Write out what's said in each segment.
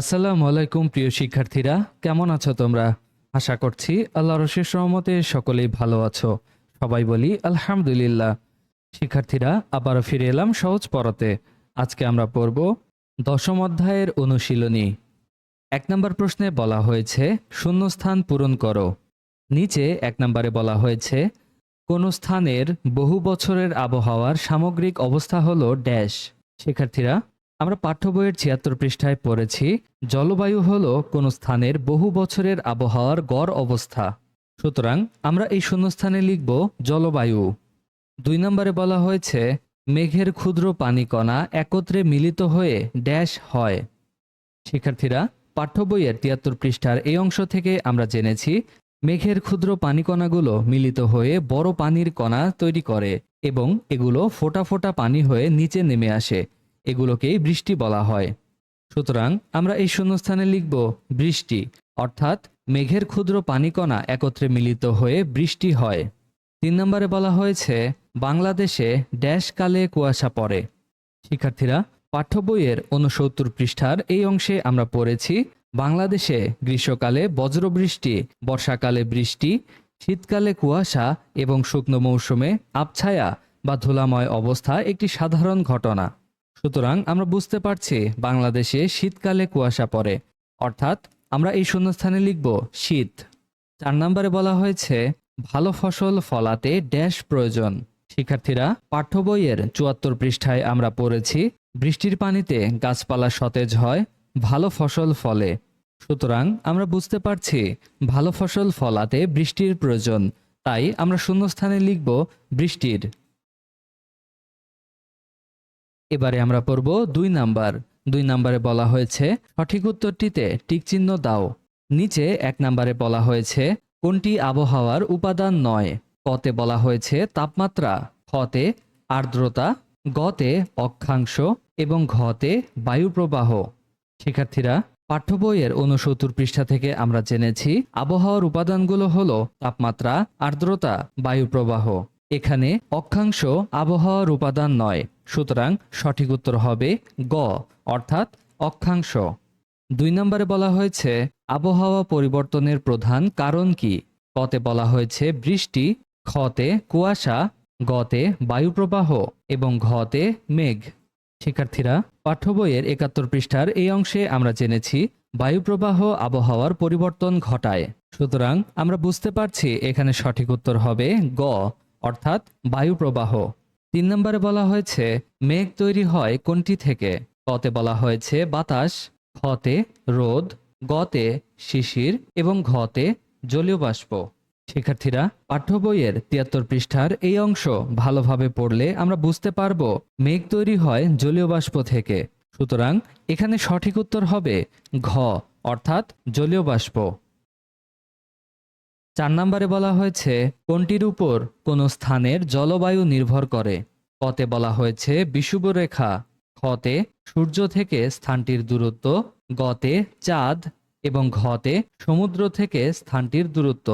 আসসালামু আলাইকুম, প্রিয় শিক্ষার্থীরা। কেমন আছো তোমরা? আশা করছি আল্লাহর শেষ রহমতে সকলেই ভালো আছো। সবাই বলি আলহামদুলিল্লাহ। শিক্ষার্থীরা, আবারও ফিরে এলাম সহজ পড়াতে আজকে আমরা পড়ব দশম অধ্যায়ের অনুশীলনী। এক নম্বর প্রশ্নে বলা হয়েছে, শূন্যস্থান পূরণ করো। নিচে এক নম্বরে বলা হয়েছে, কোন স্থানের বহু বছরের আবহাওয়ার সামগ্রিক অবস্থা হলো ড্যাশ। শিক্ষার্থীরা আমরা পাঠ্য বইয়ের ছিয়াত্তর পৃষ্ঠায় পড়েছি, জলবায়ু হল কোন স্থানের বহু বছরের আবহাওয়ার গড় অবস্থা। সুতরাং আমরা এই শূন্যস্থানে লিখব জলবায়ু। দুই নম্বরে বলা হয়েছে, মেঘের ক্ষুদ্র পানিকণা একত্রে মিলিত হয়ে ড্যাশ হয়। শিক্ষার্থীরা, পাঠ্য বইয়ের তিয়াত্তর পৃষ্ঠার এই অংশ থেকে আমরা জেনেছি, মেঘের ক্ষুদ্র পানিকণাগুলো মিলিত হয়ে বড় পানির কণা তৈরি করে এবং এগুলো ফোটা ফোটা পানি হয়ে নিচে নেমে আসে। এগুলোকেই বৃষ্টি বলা হয়। সুতরাং আমরা এই শূন্যস্থানে লিখব বৃষ্টি, অর্থাৎ মেঘের ক্ষুদ্র পানিকণা একত্রে মিলিত হয়ে বৃষ্টি হয়। তিন নম্বরে বলা হয়েছে, বাংলাদেশে ড্যাশ কালে কুয়াশা পড়ে। শিক্ষার্থীরা, পাঠ্য বইয়ের ঊনসত্তর পৃষ্ঠার এই অংশে আমরা পড়েছি, বাংলাদেশে গ্রীষ্মকালে বজ্রবৃষ্টি, বর্ষাকালে বৃষ্টি, শীতকালে কুয়াশা এবং শুকনো মৌসুমে আবছায়া বা ধুলাময় অবস্থা একটি সাধারণ ঘটনা। সুতরাং আমরা বুঝতে পারছি বাংলাদেশে শীতকালে কুয়াশা পড়ে। অর্থাৎ আমরা এই শূন্যস্থানে লিখব শীত। চার নম্বরে বলা হয়েছে, ভালো ফসল ফলাতে ড্যাশ প্রয়োজন। শিক্ষার্থীরা, পাঠ্য বইয়ের চুয়াত্তর পৃষ্ঠায় আমরা পড়েছি, বৃষ্টির পানিতে গাছপালা সতেজ হয়, ভালো ফসল ফলে। সুতরাং আমরা বুঝতে পারছি, ভালো ফসল ফলাতে বৃষ্টির প্রয়োজন। তাই আমরা শূন্যস্থানে লিখব বৃষ্টির। এবারে আমরা পড়ব দুই নাম্বার। দুই নাম্বারে বলা হয়েছে, সঠিক উত্তরটিতে টিকচিহ্ন দাও। নিচে এক নাম্বারে বলা হয়েছে, কোনটি আবহাওয়ার উপাদান নয়? কতে বলা হয়েছে, তাপমাত্রা খতে আর্দ্রতা, গতে অক্ষাংশ এবং ঘতে বায়ু প্রবাহ শিক্ষার্থীরা, পাঠ্য বইয়ের ঊনসত্তর পৃষ্ঠা থেকে আমরা জেনেছি, আবহাওয়ার উপাদানগুলো হলো তাপমাত্রা, আর্দ্রতা বায়ু প্রবাহ এখানে অক্ষাংশ আবহাওয়ার উপাদান নয় সুতরাং সঠিক উত্তর হবে গ, অর্থাৎ অক্ষাংশ। দুই নম্বরে বলা হয়েছে, আবহাওয়া পরিবর্তনের প্রধান কারণ কি? কতে বলা হয়েছে, বৃষ্টি খতে কুয়াশা, গতে বায়ুপ্রবাহ এবং ঘতে মেঘ। শিক্ষার্থীরা, পাঠ্য বইয়ের একাত্তর পৃষ্ঠার এই অংশে আমরা জেনেছি, বায়ুপ্রবাহ আবহাওয়ার পরিবর্তন ঘটায়। সুতরাং আমরা বুঝতে পারছি এখানে সঠিক উত্তর হবে গ, অর্থাৎ বায়ুপ্রবাহ। তিন নম্বরে বলা হয়েছে, মেঘ তৈরি হয় কোনটি থেকে? কতে বলা হয়েছে, বাতাস খতে রোদ, গতে শিশির এবং ঘতে জলীয় বাষ্প। শিক্ষার্থীরা, পাঠ্য বইয়ের তিয়াত্তর পৃষ্ঠার এই অংশ ভালোভাবে পড়লে আমরা বুঝতে পারব, মেঘ তৈরি হয় জলীয় বাষ্প থেকে। সুতরাং এখানে সঠিক উত্তর হবে, ঘ, অর্থাৎ জলীয় বাষ্প। চার নম্বরে বলা হয়েছে, কোনটির উপর কোন স্থানের জলবায়ু নির্ভর করে। কতে বলা হয়েছে বিষুবরেখা খতে সূর্য থেকে স্থানটির দূরত্ব, গতে চাঁদ, এবং ঘতে সমুদ্র থেকে স্থানটির দূরত্ব।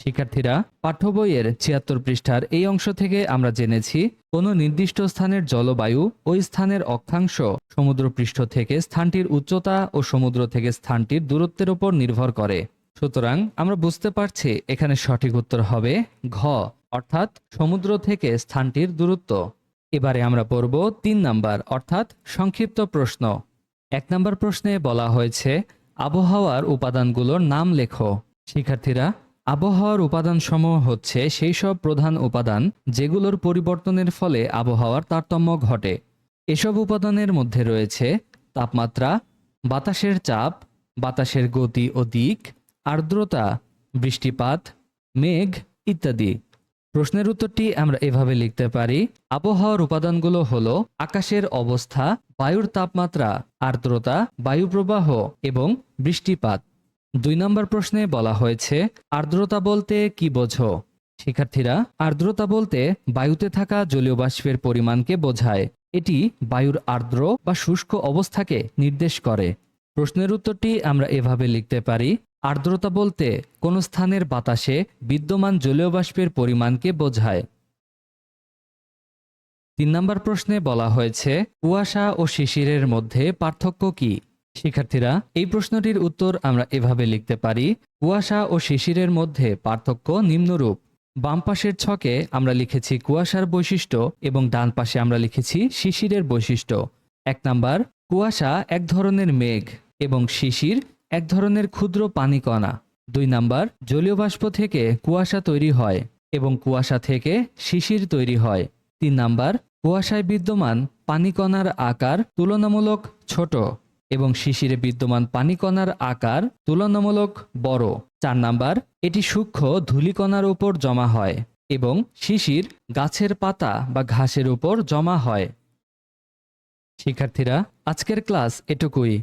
শিক্ষার্থীরা, পাঠ্য বইয়ের ছিয়াত্তর পৃষ্ঠার এই অংশ থেকে আমরা জেনেছি, কোনো নির্দিষ্ট স্থানের জলবায়ু ওই স্থানের অক্ষাংশ সমুদ্রপৃষ্ঠ থেকে স্থানটির উচ্চতা ও সমুদ্র থেকে স্থানটির দূরত্বের উপর নির্ভর করে। সুতরাং আমরা বুঝতে পারছি এখানে সঠিক উত্তর হবে ঘ, অর্থাৎ সমুদ্র থেকে স্থানটির দূরত্ব। এবারে আমরা পড়ব তিন নাম্বার, অর্থাৎ সংক্ষিপ্ত প্রশ্ন। এক নম্বর প্রশ্নে বলা হয়েছে, আবহাওয়ার উপাদানগুলোর নাম লেখো। শিক্ষার্থীরা, আবহাওয়ার উপাদানসমূহ হচ্ছে সেই সব প্রধান উপাদান যেগুলোর পরিবর্তনের ফলে আবহাওয়ার তারতম্য ঘটে। এসব উপাদানের মধ্যে রয়েছে তাপমাত্রা, বাতাসের চাপ, বাতাসের গতি ও দিক আর্দ্রতা, বৃষ্টিপাত, মেঘ ইত্যাদি। প্রশ্নের উত্তরটি আমরা এভাবে লিখতে পারি। আবহাওয়ার উপাদানগুলো হল আকাশের অবস্থা, বায়ুর তাপমাত্রা, আর্দ্রতা, বায়ু প্রবাহ এবং বৃষ্টিপাত। দুই নম্বর প্রশ্নে বলা হয়েছে, আর্দ্রতা বলতে কি বোঝো? শিক্ষার্থীরা, আর্দ্রতা বলতে বায়ুতে থাকা জলীয় বাষ্পের পরিমাণকে বোঝায়। এটি বায়ুর আর্দ্র বা শুষ্ক অবস্থাকে নির্দেশ করে। প্রশ্নের উত্তরটি আমরা এভাবে লিখতে পারি আর্দ্রতা বলতে কোন স্থানের বাতাসে বিদ্যমান জলীয় বাষ্পের পরিমাণকে বোঝায়। তিন নম্বর প্রশ্নে বলা হয়েছে, কুয়াশা ও শিশিরের মধ্যে পার্থক্য কি? শিক্ষার্থীরা, এই প্রশ্নটির উত্তর আমরা এভাবে লিখতে পারি, কুয়াশা ও শিশিরের মধ্যে পার্থক্য নিম্নরূপ। বাম পাশের ছকে আমরা লিখেছি কুয়াশার বৈশিষ্ট্য এবং ডান পাশে আমরা লিখেছি শিশিরের বৈশিষ্ট্য। এক নাম্বার, কুয়াশা এক ধরনের মেঘ এবং শিশির এক ধরনের ক্ষুদ্র পানিকণা দুই নাম্বার, জলীয় বাষ্প থেকে কুয়াশা তৈরি হয় এবং কুয়াশা থেকে শিশির তৈরি হয়। তিন নাম্বার, কুয়াশায় বিদ্যমান পানিকণার আকার তুলনামূলক ছোট এবং শিশিরে বিদ্যমান পানিকণার আকার তুলনামূলক বড়। চার নাম্বার, এটি সূক্ষ্ম ধূলিকণার উপর জমা হয় এবং শিশির গাছের পাতা বা ঘাসের উপর জমা হয়। শিক্ষার্থীরা, আজকের ক্লাস এটুকুই।